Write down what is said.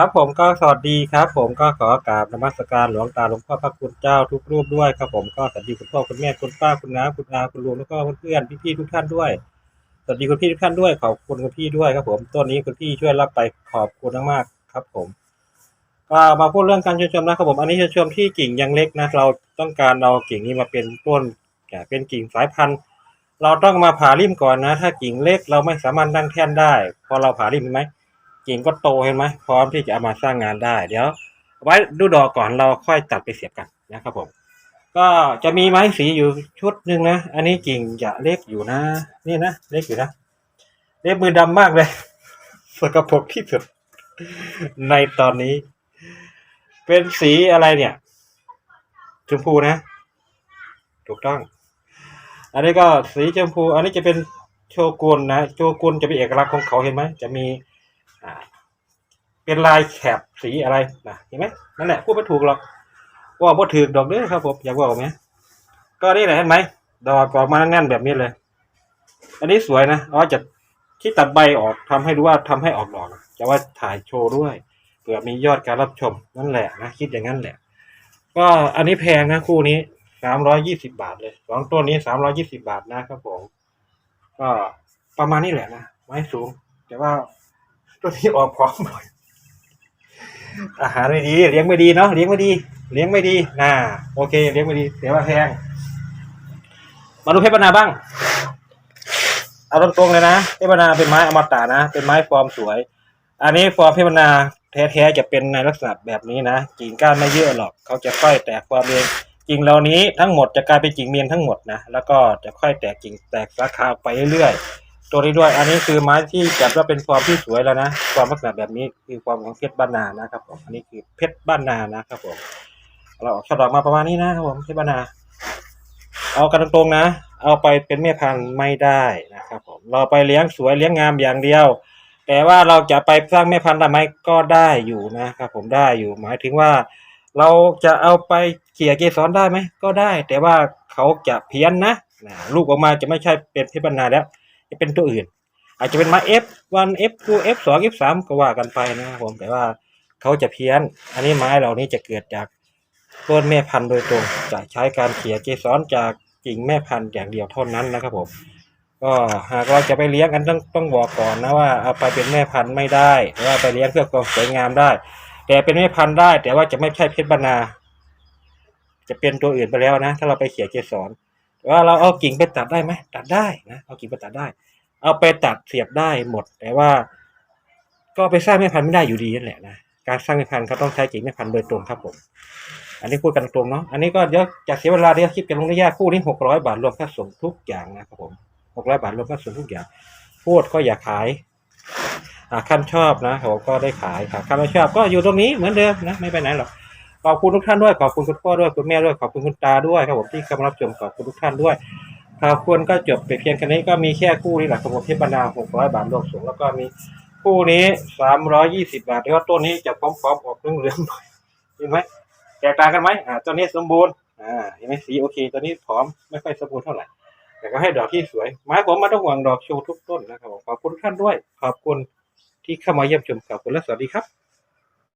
ครับผมก็สวัสดีครับ ผมก็ขอกราบนมัสการหลวงตาหลวงพ่อพระคุณเจ้าทุกรูปด้วยครับผมก็สวัสดีคุณพ่อคุณแม่คุณป้าคุณน้าคุณอาคุณลุงแล้วก็เพื่อนๆพี่ๆทุกท่านด้วยสวัสดีคุณพี่ทุกท่านด้วยขอบคุณคุณพี่ด้วยครับ ผมต้นนี้คุณพี่ช่วยรับไปขอบคุณมากๆครับ ผมก็มาพูดเรื่องการชมชมนะครับผมอันนี้จะชมที่กิ่งยังเล็กนะเราต้องการเอากิ่งนี้มาเป็นต้นเป็นกิ่งสายพันธุ์ เราต้องมาผ่าริมก่อนนะ ถ้ากิ่งเล็กเราไม่สามารถนั่งแท่นได้ พอเราผ่าริมไหม กิ่งก็โตเห็นไหมพร้อมที่จะเอามาสร้างงานได้ เดี๋ยว ไว้ดูดอกก่อนเราค่อยตัดไปเสียบกันนะครับผม ก็จะมีไม้สีอยู่ชุดหนึ่งนะ อันนี้กิ่งจะเล็กอยู่นะ นี่นะเล็กอยู่นะ เล็บมือดำมากเลยสกปรกที่สุดในตอนนี้ เป็นสีอะไรเนี่ยชมพูนะ ถูกต้อง อันนี้ก็สีชมพู อันนี้จะเป็นโชกุนนะ โชกุนจะเป็นเอกลักษณ์ของเขาเห็นไหม จะมี อ่าเป็นลายแถบสีอะไรนะเห็นไหมนั่นแหละพูดไม่ถูกหรอกว่าบ่ถือดอกเด้อครับผมอยากว่าไหมก็นี่แหละเห็นไหมดอกออกมาแน่นแบบนี้เลย อันนี้สวยนะอ๋อจะที่ตัดใบออกทำให้รู้ว่าทำให้ออกดอกจะว่าถ่ายโชว์ด้วยเผื่อมียอดการรับชมนั่นแหละนะคิดอย่างนั้นแหละ ก็อันนี้แพงนะคู่นี้สามร้อยยี่สิบาทเลยสองต้นนี้สามร้อยี่สิบาทนะครับผมก็ประมาณนี้แหละนะไม้สูง แต่ว่า ตัวนี้ออกพร้อมหน่อย อาหารไม่ดี เลี้ยงไม่ดีเนาะ เลี้ยงไม่ดี เลี้ยงไม่ดี น่า โอเค เลี้ยงไม่ดีแต่ว่าแพง มาดูเพชรบรรณาบ้าง เอาตรงๆเลยนะ เพชรบรรณาเป็นไม้อมตะนะ เป็นไม้ฟอร์มสวย อันนี้ฟอร์มเพชรบรรณาแท้ๆจะเป็นในลักษณะแบบนี้นะ กิ่งก้านไม่เยอะหรอก เขาจะค่อยแตกฟอร์มเองกิ่งเหล่านี้ทั้งหมดจะกลายเป็นกิ่งเมียนทั้งหมดนะ แล้วก็จะค่อยแตกกิ่งแตกสาขาไปเรื่อยๆ ตัวนี้ด้วย อันนี้คือไม้ที่จัดว่าเป็นฟอร์มที่สวยแล้วนะฟอร์มลักษณะแบบนี้คือฟอร์มของเพชรบ้านนานะครับผม อันนี้คือเพชรบ้านนานะครับผม เราออกช่อดอกมาประมาณนี้นะครับผมเพชรบ้านนา เอากันตรงๆนะ เอาไปเป็นแม่พันธุ์ไม่ได้นะครับผม เราไปเลี้ยงสวยเลี้ยงงามอย่างเดียว แต่ว่าเราจะไปสร้างแม่พันธุ์ได้ไหมก็ได้อยู่นะครับผมได้อยู่ หมายถึงว่า เราจะเอาไปเขี่ยเกสรได้ไหมก็ได้ แต่ว่าเขาจะเพี้ยนนะ ลูกออกมาจะไม่ใช่เป็นเพชรบรรณาแล้ว จะเป็นตัวอื่น อาจจะเป็นมา F1 F2 F2 F3 ก็ว่ากันไปนะครับผมแต่ว่าเขาจะเพี้ยน อันนี้ไม้เหล่านี้จะเกิดจากต้นแม่พันธุ์โดยตรงจะใช้การเขี่ยเกสรจากกิ่งแม่พันธุ์อย่างเดียวเท่านั้นนะครับผมก็หากเราจะไปเลี้ยงกันต้องต้องบอกก่อนนะว่าเอาไปเป็นแม่พันธุ์ไม่ได้แต่ว่าไปเลี้ยงเพื่อความสวยงามได้ แต่เป็นแม่พันธุ์ได้ แต่ว่าจะไม่ใช่เพชรบรรณาจะเป็นตัวอื่นไปแล้วนะ ถ้าเราไปเขี่ยเกสรแต่ ว่าเราเอากิ่งไปตัดได้ไหมตัดได้นะเอากิ่งไปตัดได้ เอาไปตัดเสียบได้หมด แต่ว่า ก็ไปสร้างแม่พันธุ์ไม่ได้อยู่ดีนั่นแหละนะการสร้างแม่พันธุ์เขาต้องใช้กิ่งแม่พันธุ์โดยตรงครับผมอันนี้พูดกันตรงเนาะอันนี้ก็เดี๋ยวจะเสียเวลาเดี๋ยวคิดกันลงระยะคู่นี้หกร้อยบาทรวมค่าส่งทุกอย่างนะครับผมหกร้อยบาทรวมค่าส่งทุกอย่างพูดก็อย่าขายอ่าขั้นชอบนะเขาก็ได้ขายครับขั้นไม่ชอบก็อยู่ตรงนี้เหมือนเดิมนะไม่ไปไหนหรอก ขอบคุณทุกท่านด้วยขอบคุณคุณพ่อด้วยคุณแม่ด้วยขอบคุณคุณตาด้วยครับผมที่เข้ามารับชมขอบคุณทุกท่านด้วยขอบคุณก็จบไปเพียงแค่นี้ก็มีแค่คู่นี้แหละครับผมเทพบรรณาหกร้อยบาทรวมส่งแล้วก็มีคู่นี้สามร้อยยี่สิบาทแล้วตัวนี้จะพร้อมๆออกเหลืองๆหน่อยเห็นไหมแตกต่างกันไหมอ่าตัวนี้สมบูรณ์อ่าเห็นไหมสีโอเคตัวนี้ผอมไม่ค่อยสมบูรณ์เท่าไหร่แต่ก็ให้ดอกที่สวยไม้ผมไมาต้องห่วงดอกโชว์ทุกต้นนะครับผมขอบคุณทุกท่านด้วย ขอบคุณที่เข้ามาเยี่ยมชมขอบคุณและสวัสดีครับ